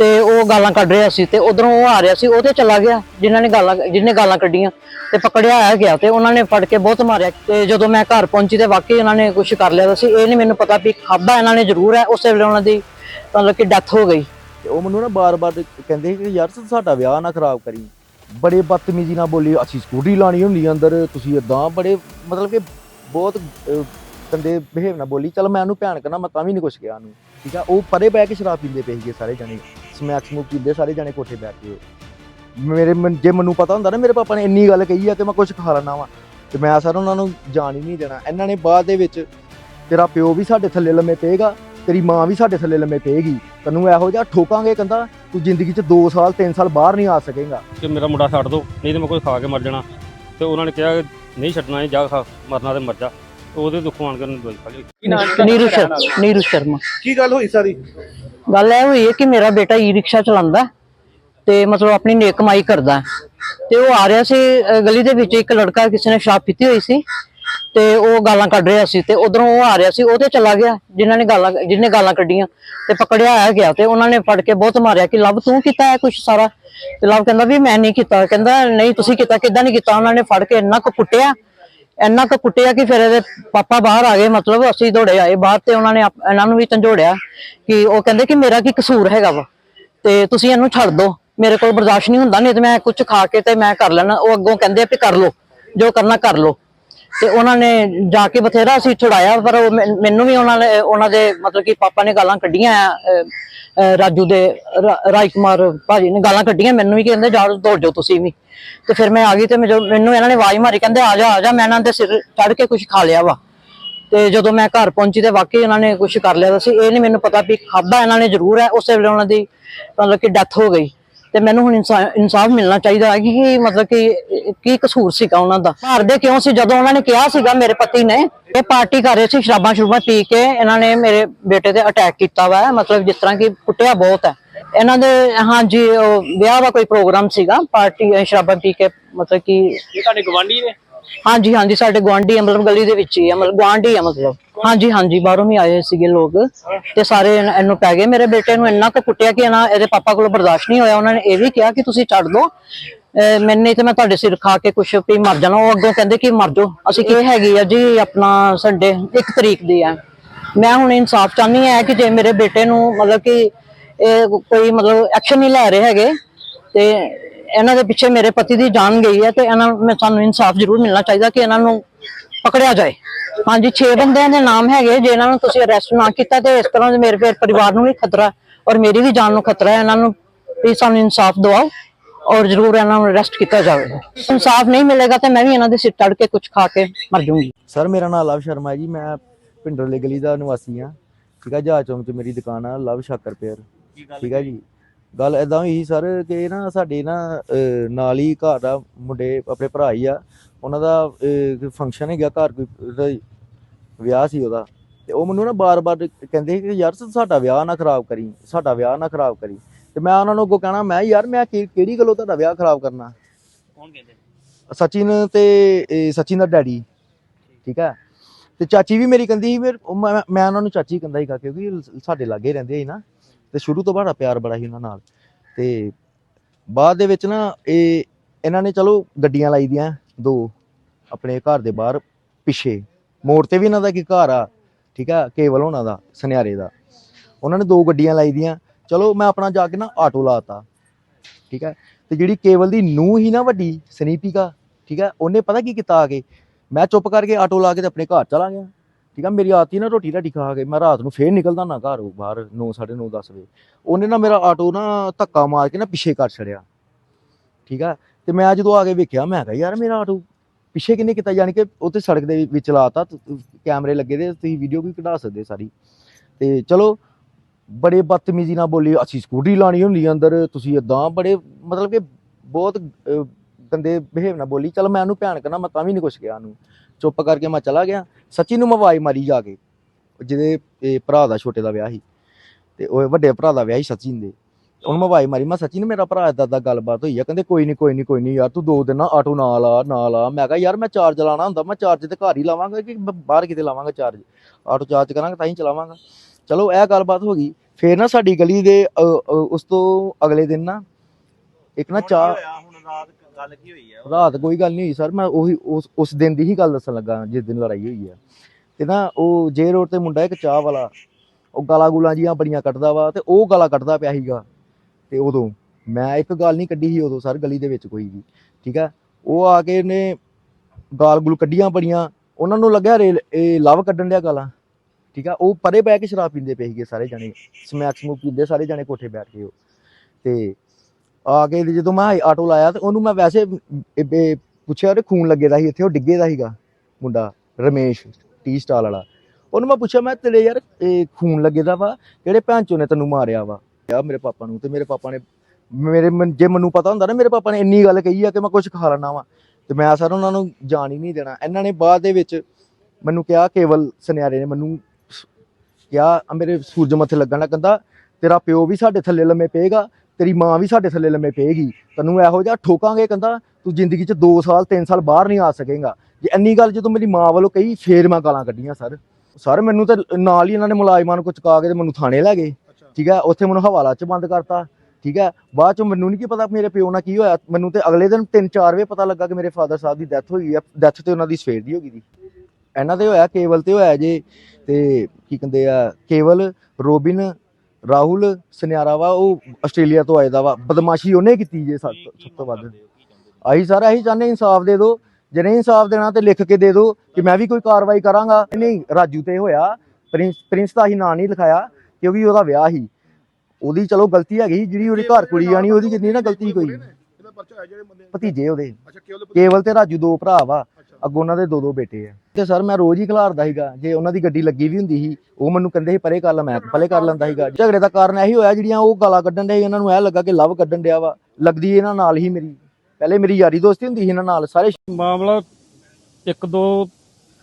ਤੇ ਉਹ ਗਾਲਾਂ ਕੱਢ ਰਿਹਾ ਸੀ ਤੇ ਉਧਰੋਂ ਉਹ ਆ ਰਿਹਾ ਸੀ ਉਹ ਤੇ ਚਲਾ ਗਿਆ ਜਿਨ੍ਹਾਂ ਨੇ ਗਾਲਾਂ ਜਿਹਨੇ ਗਾਲਾਂ ਕੱਢੀਆਂ ਤੇ ਪਕੜਿਆ ਆ ਗਿਆ ਤੇ ਉਹਨਾਂ ਨੇ ਫੜ ਕੇ ਬਹੁਤ ਮਾਰਿਆ ਤੇ ਜਦੋਂ ਮੈਂ ਘਰ ਪਹੁੰਚੀ ਤੇ ਵਾਕਈ ਉਹਨਾਂ ਨੇ ਕੁਝ ਕਰ ਲਿਆ ਸੀ ਇਹ ਨਹੀਂ ਮੈਨੂੰ ਪਤਾ ਵੀ ਖਾਦਾ ਇਹਨਾਂ ਨੇ ਜ਼ਰੂਰ ਹੈ ਉਸੇ ਵੇਲੇ ਉਹਨਾਂ ਦੀ ਮਤਲਬ ਕਿ ਡੈਥ ਹੋ ਗਈ। ਤੇ ਉਹ ਮੈਨੂੰ ਨਾ ਬਾਰ-ਬਾਰ ਕਹਿੰਦੇ ਕਿ ਯਾਰ ਸਾਡਾ ਵਿਆਹ ਨਾ ਖਰਾਬ ਕਰੀ ਬੜੇ ਬਦਤਮੀਜ਼ੀ ਨਾਲ ਬੋਲੀ ਅਸੀਂ ਸਕੂਟਰੀ ਲਾਣੀ ਹੁੰਦੀ ਅੰਦਰ ਤੁਸੀਂ ਇਦਾਂ ਬੜੇ ਮਤਲਬ ਕਿ ਬਹੁਤ ਅਹ, ਗੰਦੇ ਬਿਹੇਵ ਨਾਲ ਬੋਲੀ ਚਲ ਮੈਂ ਉਹਨੂੰ ਭੈਣ ਕਰਨਾ ਮੈਂ ਤਾਂ ਵੀ ਨਹੀਂ ਕੁਛ ਕਿਹਾ ਉਹਨੂੰ ਠੀਕ ਆ? ਉਹ ਪਰੇ ਬਹਿ ਕੇ ਸ਼ਰਾਬ ਪੀਂਦੇ ਪਏ ਸੀਗੇ ਸਾਰੇ ਜਣੇ। ਸਮੈਕ ਸਮੂਕ ਪੀਂਦੇ ਸਾਰੇ ਜਣੇ ਕੋਠੇ ਬੈਠ ਕੇ ਮੇਰੇ ਮਨ- ਜੇ ਮੈਨੂੰ ਪਤਾ ਹੁੰਦਾ ਨਾ ਮੇਰੇ ਪਾਪਾ ਨੇ ਇੰਨੀ ਗੱਲ ਕਹੀ ਆ ਤੇ ਮੈਂ ਕੁਝ ਖਾ ਲੈਣਾ ਵਾ। ਤੇ ਮੈਂ ਸਰ ਉਹਨਾਂ ਨੂੰ ਜਾਣ ਹੀ ਨਹੀਂ ਦੇਣਾ। ਇਹਨਾਂ ਨੇ ਬਾਅਦ ਦੇ ਵਿੱਚ ਤੇਰਾ ਪਿਓ ਵੀ ਸਾਡੇ ਥੱਲੇ ਲੰਮੇ ਪਏਗਾ ਤੇਰੀ ਮਾਂ ਵੀ ਸਾਡੇ ਥੱਲੇ ਲੰਮੇ ਪਏਗੀ। ਤੈਨੂੰ ਇਹੋ ਜਿਹਾ ਠੋਕਾਂਗੇ ਕਹਿੰਦਾ ਤੂੰ ਜ਼ਿੰਦਗੀ 'ਚ 2 ਸਾਲ 3 ਸਾਲ ਬਾਹਰ ਨਹੀਂ ਆ ਸਕੇਗਾ। ਕਿ ਮੇਰਾ ਮੁੰਡਾ ਛੱਡ ਦੋ ਨਹੀਂ ਤੇ ਮੈਂ ਕੋਈ ਖਾ ਕੇ ਮਰ ਜਾਣਾ। ਤੇ ਉਹਨਾਂ ਨੇ ਕਿਹਾ ਨਹੀਂ ਛੱਡਣਾ ਇਹ ਜਾ ਖਾ ਮਰਨਾ ਤੇ ਮਰ ਜਾ। ਉਹਦੇ ਦੁੱਖੋਂ ਆਣ ਕੇ ਉਹਨੂੰ ਦਵਾਈ ਖਾ ਲਈ। ਨੀਰੂ ਸ਼ਰਮਾ ਨੀਰੂ ਸ਼ਰਮਾ। ਕੀ ਗੱਲ ਹੋਈ ਸਾਰੀ? ਗੱਲ ਇਹ ਹੋਈ ਹੈ ਕਿ ਮੇਰਾ ਬੇਟਾ ਈ ਰਿਕਸ਼ਾ ਚਲਾਉਂਦਾ ਤੇ ਮਤਲਬ ਆਪਣੀ ਨੇਕ ਕਮਾਈ ਕਰਦਾ। ਤੇ ਉਹ ਆ ਰਿਹਾ ਸੀ ਗਲੀ ਦੇ ਵਿੱਚ ਇੱਕ ਲੜਕਾ ਕਿਸੇ ਨੇ ਸ਼ਰਾਬ ਪੀਤੀ ਹੋਈ ਸੀ ਤੇ ਉਹ ਗਾਲਾਂ ਕੱਢ ਰਿਹਾ ਸੀ ਤੇ ਉਧਰੋਂ ਉਹ ਆ ਰਿਹਾ ਸੀ ਉਹ ਤੇ ਚਲਾ ਗਿਆ, ਜਿਨ੍ਹਾਂ ਨੇ ਗਾਲਾਂ ਜਿਹਨੇ ਗਾਲਾਂ ਕੱਢੀਆਂ ਤੇ ਪਕੜਿਆ ਆ ਗਿਆ ਤੇ ਉਹਨਾਂ ਨੇ ਫੜ ਕੇ ਬਹੁਤ ਮਾਰਿਆ ਕਿ ਲਵ ਤੂੰ ਕੀਤਾ ਹੈ ਕੁਝ ਸਾਰਾ? ਤੇ ਲਵ ਕਹਿੰਦਾ ਵੀ ਮੈਂ ਨਹੀਂ ਕੀਤਾ, ਕਹਿੰਦਾ ਨਹੀਂ ਤੁਸੀਂ ਕੀਤਾ, ਕਿੱਦਾਂ ਨਹੀਂ ਕੀਤਾ, ਉਹਨਾਂ ਨੇ ਫੜ ਕੇ ਇੰਨਾ ਕੁ ਕੁੱਟਿਆ ਇੰਨਾ ਕੁ ਕੁੱਟਿਆ ਕਿ ਫਿਰ ਇਹਦੇ ਪਾਪਾ ਬਾਹਰ ਆ ਗਏ, ਮਤਲਬ ਅਸੀਂ ਦੌੜੇ ਆਏ ਬਾਹਰ ਤੇ ਉਹਨਾਂ ਨੇ ਆਪ- ਇਹਨਾਂ ਨੂੰ ਵੀ ਝੰਜੋੜਿਆ ਕਿ ਉਹ ਕਹਿੰਦੇ ਕਿ ਮੇਰਾ ਕੀ ਕਸੂਰ ਹੈਗਾ ਵਾ ਤੇ ਤੁਸੀਂ ਇਹਨੂੰ ਛੱਡ ਦਿਓ ਮੇਰੇ ਕੋਲ ਬਰਦਾਸ਼ਤ ਨਹੀਂ ਹੁੰਦਾ, ਨਹੀਂ ਤੇ ਮੈਂ ਕੁਝ ਖਾ ਕੇ ਤੇ ਮੈਂ ਕਰ ਲੈਣਾ। ਉਹ ਅੱਗੋਂ ਕਹਿੰਦੇ ਆ ਵੀ ਕਰ ਲਓ, ਜੋ ਕਰਨਾ ਕਰ ਲਓ। ਤੇ ਉਹਨਾਂ ਨੇ ਜਾ ਕੇ ਬਥੇਰਾ ਅਸੀਂ ਛੁਡਾਇਆ ਪਰ ਉਹ ਮੈਨੂੰ ਵੀ ਉਹਨਾਂ ਨੇ ਉਹਨਾਂ ਦੇ ਮਤਲਬ ਕਿ ਪਾਪਾ ਨੇ ਗਾਲਾਂ ਕੱਢੀਆਂ ਆ, ਰਾਜੂ ਦੇ ਰਾਜ ਕੁਮਾਰ ਭਾਜੀ ਨੇ ਗਾਲਾਂ ਕੱਢੀਆਂ ਮੈਨੂੰ ਵੀ ਕਹਿੰਦੇ ਜਾ ਦੌੜ ਜਾਓ ਤੁਸੀਂ ਵੀ। ਤੇ ਫਿਰ ਮੈਂ ਆ ਗਈ ਤੇ ਮੈਨੂੰ ਮੈਨੂੰ ਇਹਨਾਂ ਨੇ ਆਵਾਜ਼ ਮਾਰੀ ਕਹਿੰਦੇ ਆ ਜਾ ਆ ਜਾ ਮੈਂ ਇਹਨਾਂ ਦੇ ਸਿਰ ਚੜ ਕੇ ਕੁਝ ਖਾ ਲਿਆ ਵਾ। ਤੇ ਜਦੋਂ ਮੈਂ ਘਰ ਪਹੁੰਚੀ ਤੇ ਵਾਕਈ ਇਹਨਾਂ ਨੇ ਕੁਝ ਕਰ ਲਿਆ ਸੀ ਇਹ ਨਹੀਂ ਮੈਨੂੰ ਪਤਾ ਵੀ ਖਾਦਾ ਇਹਨਾਂ ਨੇ ਜ਼ਰੂਰ ਹੈ ਉਸੇ ਵੇਲੇ ਉਹਨਾਂ ਦੀ ਮਤਲਬ ਕਿ ਡੈਥ ਹੋ ਗਈ। ਤੇ ਮੈਨੂੰ ਹੁਣ ਇਨਸਾ- ਇਨਸਾਫ ਮਿਲਣਾ ਚਾਹੀਦਾ ਹੈ ਕਿ ਮਤਲਬ ਕਿ ਕੀ ਕਸੂਰ ਸੀਗਾ ਉਹਨਾਂ ਦਾ? ਮਾਰਦੇ ਕਿਉਂ ਸੀ? ਜਦੋਂ ਉਹਨਾਂ ਨੇ ਕਿਹਾ ਸੀਗਾ ਮੇਰੇ ਪਤੀ ਨੇ ਇਹ ਪਾਰਟੀ ਕਰ ਰਹੇ ਸੀ ਸ਼ਰਾਬਾਂ ਸ਼ਰੂਬਾਂ ਪੀ ਕੇ ਇਹਨਾਂ ਨੇ ਮੇਰੇ ਬੇਟੇ ਤੇ ਅਟੈਕ ਕੀਤਾ ਵਾ ਮਤਲਬ ਜਿਸ ਤਰ੍ਹਾਂ ਕਿ ਕੁੱਟਿਆ ਬਹੁਤ ਹੈ। ਇਹਨਾਂ ਦੇ ਹਾਂਜੀ ਉਹ ਵਿਆਹ ਦਾ ਕੋਈ ਪ੍ਰੋਗਰਾਮ ਸੀਗਾ ਪਾਰਟੀ ਸ਼ਰਾਬਾਂ ਪੀ ਕੇ ਮਤਲਬ ਕਿ ਇਹ ਤੁਹਾਡੇ ਗਵਾਂਢੀ ਨੇ? ਹਾਂਜੀ ਹਾਂਜੀ ਸਾਡੇ ਗਵਾਂਢੀ ਮਤਲਬ ਗਲੀ ਦੇ ਵਿੱਚ ਹੀ ਆ ਮਤਲਬ ਗਵਾਂਢੀ ਆ ਮਤਲਬ। ਹਾਂਜੀ ਹਾਂਜੀ ਬਾਹਰੋਂ ਵੀ ਆਏ ਸੀਗੇ ਲੋਕ। ਤੇ ਸਾਰੇ ਇਹਨ- ਇਹਨੂੰ ਪੈ ਗਏ। ਮੇਰੇ ਬੇਟੇ ਨੂੰ ਇੰਨਾ ਕੁ ਕੁੱਟਿਆ ਕਿ ਇਹਨਾਂ ਇਹਦੇ ਪਾਪਾ ਕੋਲੋਂ ਬਰਦਾਸ਼ਤ ਨਹੀਂ ਹੋਇਆ। ਉਹਨਾਂ ਨੇ ਇਹ ਵੀ ਕਿਹਾ ਕਿ ਤੁਸੀਂ ਛੱਡ ਦਿਓ ਅਹ ਮੈਨੂੰ ਨਹੀਂ ਤੇ ਮੈਂ ਤੁਹਾਡੇ ਸਿਰ ਖਾ ਕੇ ਕੁਛ ਵੀ ਮਰ ਜਾਣਾ। ਉਹ ਅੱਗੋਂ ਕਹਿੰਦੇ ਕਿ ਮਰ ਜਾਓ। ਅਸੀਂ ਕੀ ਹੈਗੀ ਆ ਜੀ ਆਪਣਾ ਸੰਡੇ 1 ਤਰੀਕ ਦੀ ਆ। ਮੈਂ ਹੁਣ ਇਨਸਾਫ ਚਾਹਨੀ ਹੈ ਕਿ ਜੇ ਮੇਰੇ ਬੇਟੇ ਨੂੰ ਮਤਲਬ ਕਿ ਇਹ ਕੋਈ ਮਤਲਬ ਐਕਸ਼ਨ ਨਹੀਂ ਲੈ ਰਹੇ ਹੈਗੇ ਤੇ ਇਹਨਾਂ ਦੇ ਪਿੱਛੇ ਮੇਰੇ ਪਤੀ ਦੀ ਜਾਨ ਗਈ ਹੈ ਤੇ ਇਹਨਾਂ ਨੂੰ ਸਾਨੂੰ ਇਨਸਾਫ ਜ਼ਰੂਰ ਮਿਲਣਾ ਚਾਹੀਦਾ ਕਿ ਇਹਨਾਂ ਨੂੰ ਪਕੜਿਆ ਜਾਏ। ਹਾਂਜੀ 6 ਬੰਦਿਆਂ ਦੇ ਨਾਮ ਹੈਗੇ ਜੇ ਨੂੰ ਤੁਸੀਂ ਅਰੈਸਟ ਨਾ ਕੀਤਾ ਤੇ ਇਸ ਤਰ੍ਹਾਂ ਮੇਰੇ ਫਿਰ ਪਰਿਵਾਰ ਨੂੰ ਵੀ ਖਤਰਾ ਔਰ ਮੇਰੀ ਵੀ ਜਾਨ ਨੂੰ ਖਤਰਾ ਹੈ। ਇਹਨਾਂ ਨੂੰ ਵੀ ਸਾਨੂੰ ਇਨਸਾਫ ਦਿਵਾਓ ਔਰ ਜ਼ਰੂਰ ਇਹਨਾਂ ਨੂੰ ਅਰੈਸਟ ਕੀਤਾ ਜਾਵੇ। ਇਨਸਾਫ ਨਹੀਂ ਮਿਲੇਗਾ ਤੇ ਮੈਂ ਵੀ ਇਹਨਾਂ ਦੇ ਸਿਰ ਚੜ ਕੇ ਕੁਝ ਖਾ ਕੇ ਮਰ ਜਾਊਂਗੀ। ਸਰ ਮੇਰਾ ਨਾਮ ਲਵ ਸ਼ਰਮਾ ਜੀ। ਮੈਂ ਪਿੰਡਰਲੇ ਗਲੀ ਦਾ ਨਿਵਾਸੀ ਹਾਂ। ਠੀਕ ਆ, ਜਹਾਜ਼ ਚੌਂਕ 'ਚ ਮੇਰੀ ਦੁਕਾਨ ਆ, ਲਵ ਸ਼ਾਕਰ ਪੇਅਰ ਠੀਕ ਆ ਜੀ। ਗੱਲ ਐਦਾਂ ਹੋਈ ਸੀ ਸਰ ਕਿ ਨਾ ਸਾਡੇ ਨਾ ਅਹ, ਨਾਲ ਹੀ ਘਰ ਦਾ ਮੁੰਡੇ ਆਪਣੇ ਭਰਾ ਹੀ ਆ। ਉਹਨਾਂ ਦਾ ਫੰਕਸ਼ਨ ਹੈਗਾ ਘਰ ਕੋਈ ਉਹਦਾ ਵਿਆਹ ਸੀ ਉਹਦਾ। ਤੇ ਉਹ ਮੈਨੂੰ ਨਾ ਬਾਰ-ਬਾਰ ਕਹਿੰਦੇ ਕਿ ਯਾਰ ਸਾਡਾ ਵਿਆਹ ਨਾ ਖਰਾਬ ਕਰੀ ਸਾਡਾ ਵਿਆਹ ਨਾ ਖਰਾਬ ਕਰੀ। ਤੇ ਮੈਂ ਉਹਨਾਂ ਨੂੰ ਅੱਗੋਂ ਕਹਿਣਾ ਮੈਂ ਯਾਰ ਮੈਂ ਕਿ- ਕਿਹੜੀ ਗੱਲੋਂ ਤੁਹਾਡਾ ਵਿਆਹ ਖਰਾਬ ਕਰਨਾ? ਕੌਣ ਕਹਿੰਦੇ? ਸਚਿਨ ਤੇ ਇਹ ਸਚਿਨ ਦਾ ਡੈਡੀ। ਠੀਕ ਹੈ? ਤੇ ਚਾਚੀ ਵੀ ਮੇਰੀ ਕਹਿੰਦੀ ਸੀ ਫਿਰ ਉਹ ਮੈਂ ਮੈਂ ਉਹਨਾਂ ਨੂੰ ਚਾਚੀ ਕਹਿੰਦਾ ਸੀਗਾ ਕਿਉਂਕਿ ਸਾਡੇ ਲਾਗੇ ਰਹਿੰਦੇ ਸੀ ਨਾ। ਤੇ ਸ਼ੁਰੂ ਤੋਂ ਬੜਾ ਪਿਆਰ ਬੜਾ ਸੀ ਉਹਨਾਂ ਨਾਲ। ਤੇ ਬਾਅਦ ਦੇ ਵਿੱਚ ਨਾ ਇਹ, ਇਹਨਾਂ ਨੇ ਚਲੋ ਗੱਡੀਆਂ ਲਾਈ ਦੀਆਂ ਦੋ ਆਪਣੇ ਘਰ ਦੇ ਬਾਹਰ ਪਿੱਛੇ। ਮੋੜ ਤੇ ਵੀ ਇਹਨਾਂ ਦਾ ਕੀ ਘਰ ਆ, ਠੀਕ ਆ, ਕੇਵਲ ਉਹਨਾਂ ਦਾ, ਸੁਨਿਆਰੇ ਦਾ। ਉਹਨਾਂ ਨੇ ਦੋ ਗੱਡੀਆਂ ਲਾਈ ਦੀਆਂ ਚਲੋ ਮੈਂ ਆਪਣਾ ਜਾ ਕੇ ਨਾ ਆਟੋ ਲਾਤਾ ਠੀਕ ਹੈ ਤੇ ਜਿਹੜੀ ਕੇਵਲ ਦੀ ਨੂੰਹ ਹੀ ਨਾ ਵੱਡੀ, ਸਨੀਪਿਕਾ, ਠੀਕ ਹੈ ਉਹਨੇ ਪਤਾ ਕੀ ਕੀਤਾ ਆ ਕੇ? ਮੈਂ ਚੁੱਪ ਕਰਕੇ ਆਟੋ ਲਾ ਕੇ ਤੇ ਆਪਣੇ ਘਰ ਚਲਾ ਗਿਆ। ਠੀਕ ਆ, ਮੇਰੀ ਆਤੀ ਨਾ ਰੋਟੀ ਰਾਟੀ ਖਾ ਕੇ, ਮੈਂ ਰਾਤ ਨੂੰ ਫੇਰ ਨਿਕਲਦਾ ਨਾ ਘਰ ਬਾਹਰ 9 9:30 10 ਵਜੇ। ਉਹਨੇ ਨਾ ਮੇਰਾ ਆਟੋ ਨਾ ਧੱਕਾ ਮਾਰ ਕੇ ਨਾ ਪਿੱਛੇ ਕਰ ਛੜਿਆ ਠੀਕ ਆ, ਤੇ ਮੈਂ ਜਦੋਂ ਆ ਕੇ ਵੇਖਿਆ, ਮੈਂ ਕਿਹਾ, ਯਾਰ ਮੇਰਾ ਆਟੋ ਪਿੱਛੇ ਕਿੰਨੇ ਕੀਤਾ? ਯਾਨੀ ਕਿ ਉੱਥੇ ਸੜਕ ਦੇ ਵਿੱਚ ਲਾਤਾ, ਤ- ਕੈਮਰੇ ਲੱਗੇ ਦੇ, ਤੁਸੀਂ ਵੀਡੀਓ ਵੀ ਕਢਾ ਸਕਦੇ ਸਾਰੀ। ਤੇ ਚਲੋ, ਬੜੇ ਬਦਤਮੀਜ਼ੀ ਨਾਲ ਬੋਲੀ, ਅਸੀਂ ਸਕੂਟਰੀ ਲਾਣੀ ਹੁੰਦੀ ਅੰਦਰ, ਤੁਸੀਂ ਇਦਾਂ ਬੜੇ ਮਤਲਬ ਕਿ ਬਹੁਤ ਗੰਦੇ ਬਿਹੇਵ ਨਾਲ ਬੋਲੀ, ਚਲ ਮੈਂ ਉਹਨੂੰ ਭੈਣ ਕਰਨਾ ਮੈਂ ਤਾਂ ਵੀ ਨਹੀਂ ਕੁਛ ਕਿਹਾ ਉਹਨੂੰ। ਚੁੱਪ ਕਰਕੇ ਮੈਂ ਚਲਾ ਗਿਆ ਸੱਚੀ ਨੂੰ ਮੈਂ ਆਵਾਜ਼ ਮਾਰੀ ਜਾ ਕੇ ਜਿਹਦੇ ਇਹ ਭਰਾ ਦਾ ਛੋਟੇ ਦਾ ਵਿਆਹ ਸੀ ਤੇ ਉਹ ਵੱਡੇ ਭਰਾ ਦਾ ਵਿਆਹ ਸੀ ਸਚਿਨ ਦੇ ਉਹਨੂੰ ਮੈਂ ਆਵਾਜ਼ ਮਾਰੀ ਮੈਂ ਸੱਚੀ ਨੂੰ ਮੇਰਾ ਭਰਾ ਏਦਾਂ ਦਾ ਗੱਲਬਾਤ ਹੋਈ ਆ ਕਹਿੰਦੇ ਕੋਈ ਨਹੀਂ ਕੋਈ ਨਹੀਂ ਕੋਈ ਨਹੀਂ ਯਾਰ ਤੂੰ ਦੋ ਦਿਨ ਨਾ ਆਟੋ ਨਾਲ ਆ ਨਾਲ ਆ ਮੈਂ ਕਿਹਾ ਯਾਰ ਮੈਂ ਚਾਰਜ ਲਾਣਾ ਹੁੰਦਾ ਮੈਂ ਚਾਰਜ ਤੇ ਘਰ ਹੀ ਲਾਵਾਂਗਾ ਕਿ ਬਾਹਰ ਕਿਤੇ ਲਾਵਾਂਗਾ ਚਾਰਜ ਆਟੋ ਚਾਰਜ ਕਰਾਂਗਾ ਤਾਂ ਹੀ ਚਲਾਵਾਂਗਾ ਚਲੋ ਇਹ ਗੱਲਬਾਤ ਹੋ ਗਈ ਫੇਰ ਨਾ ਸਾਡੀ ਗਲੀ ਦੇ ਉਸ ਤੋਂ ਅਗਲੇ ਦਿਨ ਨਾ ਇੱਕ ਨਾ ਹੁਣ ਰਾਤ ਗੱਲ ਕੀ ਹੋਈ ਹੈ ਰਾਤ ਕੋਈ ਗੱਲ ਨਹੀਂ ਹੋਈ, ਸਰ। ਮੈਂ ਉਹੀ ਉਸ ਉਸ ਦਿਨ ਦੀ ਹੀ ਗੱਲ ਦੱਸਣ ਲੱਗਾ, ਜਿਸ ਦਿਨ ਲੜਾਈ ਹੋਈ ਆ। ਤੇ ਨਾ ਉਹ ਜੇ ਰੋਡ ਤੇ ਮੁੰਡਾ ਇੱਕ ਚਾਹ ਵਾਲਾ, ਉਹ ਗਾਲਾਂ ਗੁਲਾਂ ਜੀਆਂ ਬੜੀਆਂ ਕੱਢਦਾ ਵਾ ਤੇ ਉਹ ਗਾਲਾਂ ਕੱਢਦਾ ਪਿਆ ਸੀਗਾ। ਤੇ ਉਦੋਂ ਮੈਂ ਇੱਕ ਗੱਲ ਨਹੀਂ ਕੱਢੀ ਸੀ ਉਦੋਂ, ਸਰ, ਗਲੀ ਦੇ ਵਿੱਚ ਕੋਈ ਵੀ, ਠੀਕ ਆ? ਉਹ ਆ ਕੇ ਨੇ ਗਾਲ ਗੁਲ ਕੱਢੀਆਂ ਬੜੀਆਂ। ਉਹਨਾਂ ਨੂੰ ਲੱਗਿਆ ਰੇਲ, ਇਹ ਲਵ ਕੱਢਣ ਡਿਆ ਗਾਲਾਂ, ਠੀਕ ਆ? ਉਹ ਪਰੇ ਬਹਿ ਕੇ ਸ਼ਰਾਬ ਪੀਂਦੇ ਪਏ ਸੀਗੇ ਸਾਰੇ ਜਾਣੇ ਸਮੈਕ ਸਮੂਕ ਪੀਂਦੇ ਸਾਰੇ ਜਾਣੇ ਕੋਠੇ ਬੈਠ ਕੇ ਉਹ। ਤੇ ਆ ਕੇ ਜਦੋਂ ਮੈਂ ਆਟੋ ਲਾਇਆ ਤੇ ਉਹਨੂੰ ਮੈਂ ਵੈਸੇ ਪੁੱਛਿਆ ਉਹਦੇ ਖੂਨ ਲੱਗੇ ਦਾ ਸੀ, ਇੱਥੇ ਉਹ ਡਿੱਗੇ ਦਾ ਸੀਗਾ ਮੁੰਡਾ, ਰਮੇਸ਼, ਟੀ ਸਟਾਲ ਵਾਲਾ। ਉਹਨੂੰ ਮੈਂ ਪੁੱਛਿਆ, ਮੈਂ ਤੇਰੇ ਯਾਰ, ਇਹ ਖੂਨ ਲੱਗੇ ਦਾ ਵਾ, ਕਿਹੜੇ ਭੈਣ ਨੇ ਤੈਨੂੰ ਮਾਰਿਆ ਵਾ? ਆ ਮੇਰੇ ਪਾਪਾ ਨੂੰ, ਤੇ ਮੇਰੇ ਪਾਪਾ ਨੇ, ਮੇਰੇ ਜੇ ਮੈਨੂੰ ਪਤਾ ਹੁੰਦਾ ਨਾ, ਮੇਰੇ ਪਾਪਾ ਨੇ ਇੰਨੀ ਗੱਲ ਕਹੀ ਆ ਕਿ ਮੈਂ ਕੁਝ ਖਾ ਲੈਣਾ ਵਾ। ਤੇ ਮੈਂ ਸਰ ਉਹਨਾਂ ਨੂੰ ਜਾਣ ਹੀ ਨਹੀਂ ਦੇਣਾ। ਇਹਨਾਂ ਨੇ ਬਾਅਦ ਦੇ ਵਿੱਚ ਮੈਨੂੰ ਕਿਹਾ, ਕੇਵਲ ਸੁਨਿਆਰੇ ਨੇ ਮੈਨੂੰ ਕਿਹਾ ਮੇਰੇ ਸੂਰਜ ਮੱਥੇ ਲੱਗਣ ਲੱਗ ਕਹਿੰਦਾ, ਤੇਰਾ ਪਿਓ ਵੀ ਸਾਡੇ ਥੱਲੇ ਲੰਮੇ ਪਏਗਾ ਤੇਰੀ ਮਾਂ ਵੀ ਸਾਡੇ ਥੱਲੇ ਲੰਮੇ ਪਏਗੀ। ਤੈਨੂੰ ਇਹੋ ਜਿਹਾ ਠੋਕਾਂਗੇ ਕਹਿੰਦਾ ਤੂੰ ਜ਼ਿੰਦਗੀ 'ਚ 2 ਸਾਲ 3 ਸਾਲ ਬਾਹਰ ਨਹੀਂ ਆ ਸਕੇਗਾ। ਜੇ ਇੰਨੀ ਗੱਲ ਜਦੋਂ ਮੇਰੀ ਮਾਂ ਵੱਲੋਂ ਕਹੀ ਫੇਰ ਮੈਂ ਗਾਲਾਂ ਕੱਢੀਆਂ ਸਰ। ਸਰ ਮੈਨੂੰ ਤੇ ਨਾਲ ਹੀ ਇਹਨਾਂ ਨੇ ਮੁਲਾਜ਼ਮਾਂ ਨੂੰ ਕੁਚਕਾ ਕੇ ਤੇ ਮੈਨੂੰ ਥਾਣੇ ਲੈ ਗਏ। ਠੀਕ ਹੈ? ਉੱਥੇ ਮੈਨੂੰ ਹਵਾਲਾ 'ਚ ਬੰਦ ਕਰਤਾ। ਠੀਕ ਹੈ? ਬਾਅਦ 'ਚ ਮੈਨੂੰ ਨਹੀਂ ਕੀ ਪਤਾ ਮੇਰੇ ਪਿਓ ਨਾਲ ਕੀ ਹੋਇਆ। ਮੈਨੂੰ ਤੇ ਅਗਲੇ ਦਿਨ 3-4 ਵਜੇ ਪਤਾ ਲੱਗਾ ਕਿ ਮੇਰੇ ਫਾਦਰ ਸਾਹਿਬ ਦੀ ਡੈਥ ਹੋਈ ਹੈ। ਡੈਥ ਤੇ ਉਹਨਾਂ ਦੀ ਸਵੇਰ ਦੀ ਹੋ ਗਈ ਦੀ ਇਹਨਾਂ ਤੇ ਹੋਇਆ ਕੇਵਲ ਤੇ ਹੋਇਆ ਜੇ। ਤੇ ਕੀ ਕਹਿੰਦੇ ਆ ਕੇਵਲ ਰੋਬਿਨ ਰਾਹੁਲ ਸੁਨਿਆਰਾ ਵਾ ਉਹ ਆਸਟ੍ਰੇਲੀਆ ਤੋਂ ਆਏ ਦਾ ਵਾ। ਬਦਮਾਸ਼ੀ ਉਹਨੇ ਕੀਤੀ ਜੇ ਸਭ ਤੋਂ- ਸਭ ਤੋਂ ਵੱਧ। ਆਹੀ ਸਰ ਆਹੀ ਚਾਹੁੰਦੇ ਇਨਸਾਫ ਦੇ ਦਿਓ ਜੇ ਨਹੀਂ ਇਨਸਾਫ ਦੇਣਾ ਤੇ ਲਿਖ ਕੇ ਦੇ ਦਿਓ ਕਿ ਮੈਂ ਵੀ ਕੋਈ ਕਾਰਵਾਈ ਕਰਾਂਗਾ। ਨਹੀਂ ਰਾਜੂ ਤੇ ਹੋਇਆ। ਪ੍ਰਿੰਸ ਪ੍ਰਿੰਸ ਦਾ ਹੀ ਨਾਂ ਨਹੀਂ ਲਿਖਾਇਆ ਕਿਉਂਕਿ ਉਹਦਾ ਵਿਆਹ ਸੀ। ਉਹਦੀ ਚਲੋ ਗਲਤੀ ਹੈਗੀ ਜਿਹੜੀ ਉਹਦੇ ਘਰ ਕੁੜੀ ਆਣੀ ਉਹਦੀ ਕਿੰਨੀ ਨਾ ਗਲਤੀ ਕੋਈ ਭਤੀਜੇ ਉਹਦੇ। ਕੇਵਲ ਤੇ ਰਾਜੂ ਦੋ ਭਰਾ ਵਾ। ਅੱਗੋਂ ਉਹਨਾਂ ਦੇ ਦੋ ਦੋ ਬੇਟੇ ਆ। ਤੇ ਸਰ ਮੈਂ ਰੋਜ਼ ਹੀ ਖਿਲਾਰਦਾ ਸੀਗਾ, ਜੇ ਉਹਨਾਂ ਦੀ ਗੱਡੀ ਲੱਗੀ ਵੀ ਹੁੰਦੀ ਸੀ, ਉਹ ਮੈਨੂੰ ਕਹਿੰਦੇ ਸੀ, ਪਰੇ ਕਰ ਲੈ, ਮੈਂ ਪਰੇ ਕਰ ਲੈਂਦਾ ਸੀਗਾ। ਝਗੜੇ ਦਾ ਕਾਰਨ ਇਹੀ ਹੋਇਆ, ਜਿਹੜੀਆਂ ਉਹ ਗਾਲਾਂ ਕੱਢਣ ਦੇ ਇਹਨਾਂ ਨੂੰ ਇਹ ਲੱਗਾ ਕਿ ਲਵ ਕੱਢਣ ਡਿਆ ਵਾ। ਲੱਗਦੀ ਇਹਨਾਂ ਨਾਲ ਹੀ ਮੇਰੀ, ਪਹਿਲੇ ਮੇਰੀ ਯਾਰੀ ਦੋਸਤੀ ਹੁੰਦੀ ਸੀ ਇਹਨਾਂ ਨਾਲ, ਸਾਰੇ ਮਾਮਲਾ ਇੱਕ ਦੋ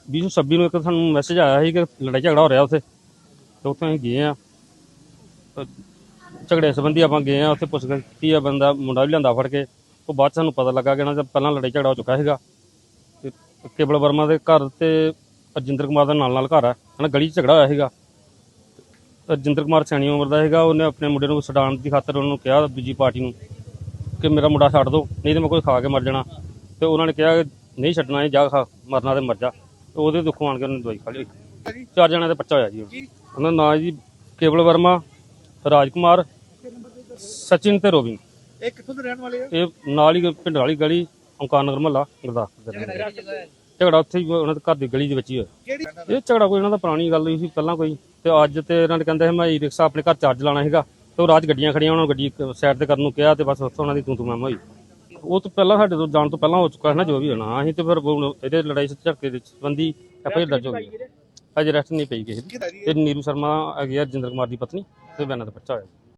2026 ਨੂੰ ਇੱਕ ਸਾਨੂੰ ਮੈਸੇਜ ਆਇਆ ਸੀ ਕਿ ਲੜਾਈ ਝਗੜਾ ਹੋ ਰਿਹਾ ਉੱਥੇ, ਤੇ ਉੱਥੇ ਅਸੀਂ ਗਏ ਆ ਝਗੜੇ ਸੰਬੰਧੀ ਆਪਾਂ ਗਏ ਆ ਉੱਥੇ ਪੁੱਛਗਿੱਛ ਕੀਤੀ ਆ, ਬੰਦਾ ਮੁੰਡਾ ਵੀ ਲਿਆਂਦਾ ਫੜ ਕੇ, ਉਹ ਬਾਅਦ 'ਚ ਸਾਨੂੰ ਪਤਾ ਲੱਗਾ ਕਿ ਇਹਨਾਂ ਦਾ ਪਹਿਲਾਂ ਲੜਾਈ ਝਗੜਾ ਹੋ ਚੁੱਕਾ ਸੀਗਾ। ਕੇਵਲ ਵਰਮਾ ਦੇ ਘਰ ਤੇ ਅਰਜਿੰਦਰ ਕੁਮਾਰ ਦਾ ਨਾਲ ਨਾਲ ਘਰ ਆ। ਹਨਾ ਗਲੀ 'ਚ ਝਗੜਾ ਹੋਇਆ ਸੀਗਾ। ਅਰਜਿੰਦਰ ਕੁਮਾਰ ਸਿਆਣੀ ਉਮਰ ਦਾ ਸੀਗਾ। ਉਹਨੇ ਆਪਣੇ ਮੁੰਡੇ ਨੂੰ ਛਡਾਉਣ ਦੀ ਖਾਤਰ ਉਹਨੂੰ ਕਿਹਾ ਦੂਜੀ ਪਾਰਟੀ ਨੂੰ ਕਿ ਮੇਰਾ ਮੁੰਡਾ ਛੱਡ ਦਿਓ ਨਹੀਂ ਤੇ ਮੈਂ ਕੋਈ ਖਾ ਕੇ ਮਰ ਜਾਣਾ। ਤੇ ਉਹਨਾਂ ਨੇ ਕਿਹਾ ਨਹੀਂ ਛੱਡਣਾ ਇਹ ਜਾ ਖਾ ਮਰਨਾ ਤੇ ਮਰ ਜਾ। ਉਹਦੇ ਦੁੱਖੋਂ ਆਣ ਕੇ ਉਹਨੇ ਦਵਾਈ ਖਾ ਲਈ। ਚਾਰ ਜਣਿਆਂ ਦਾ ਬੱਚਾ ਹੋਇਆ ਜੀ। ਉਹਨਾਂ ਦਾ ਨਾਂ ਜੀ ਕੇਵਲ ਵਰਮਾ ਰਾਜਕੁਮਾਰ ਸਚਿਨ ਤੇ ਰੋਬਿਨ। ਇਹ ਕਿੱਥੋਂ ਦੇ ਰਹਿਣ ਵਾਲੇ ਆ? ਇਹ ਨਾਲ ਹੀ ਪਿੰਡ ਵਾਲੀ ਗਲੀ ਓਂਕਾਰ ਨਗਰ ਮਹੱਲਾ ਗੁਰਦਾਸਪੁਰ ਦੇ ਵਾਲੇ। ਝਗੜਾ ਉੱਥੇ ਹੀ ਉਹਨਾਂ ਦੇ ਘਰ ਦੀ ਗਲੀ ਦੇ ਵਿੱਚ ਹੀ ਹੋਇਆ। ਕਿਹੜੀ ਇਹ ਝਗੜਾ ਕੋਈ ਇਹਨਾਂ ਦਾ ਪੁਰਾਣੀ ਗੱਲ ਹੋਈ ਸੀ ਪਹਿਲਾਂ ਕੋਈ। ਤੇ ਅੱਜ ਤੇ ਇਹਨਾਂ ਨੇ ਕਹਿੰਦੇ ਸੀ ਮੈਂ ਈ ਰਿਕਸ਼ਾ ਆਪਣੇ ਘਰ ਚਾਰਜ ਲਾਣਾ ਸੀਗਾ। ਤੇ ਉਹ ਰਾਜ ਗੱਡੀਆਂ ਖੜੀਆਂ ਉਹਨਾਂ ਨੂੰ ਗੱਡੀ ਸਾਈਡ ਤੇ ਕਰਨ ਨੂੰ ਕਿਹਾ ਤੇ ਬਸ ਉੱਥੋਂ ਉਹਨਾਂ ਦੀ ਤੂੰ ਤੂੰ ਮੈਂ ਹੋਈ। ਉਹ ਤੋਂ ਪਹਿਲਾਂ ਸਾਡੇ ਤੋਂ ਜਾਣ ਤੋਂ ਪਹਿਲਾਂ ਹੋ ਚੁੱਕਾ ਹੈ ਨਾ ਜੋ ਵੀ ਹੋਣਾ। ਅਸੀਂ ਤੇ ਫਿਰ ਹੁਣ ਇਹਦੇ ਲੜਾਈ ਝੜਕੇ ਦੇ ਸੰਬੰਧੀ ਐਫਆਈਆਰ ਦਰਜ ਹੋ ਗਈ। ਅਜੇ ਰੈਸਟ ਨਹੀਂ ਪਈ ਕਿਸੇ ਦੀ। ਇਹ ਨੀਰੂ ਸ਼ਰਮਾ ਹੈਗੀ ਆ ਜਿੰਦਰ ਕੁਮਾਰ ਦੀ ਪਤਨੀ ਤੇ ਬਿਆਨਾਂ ਦਾ ਬੱਚਾ ਹੋਇਆ।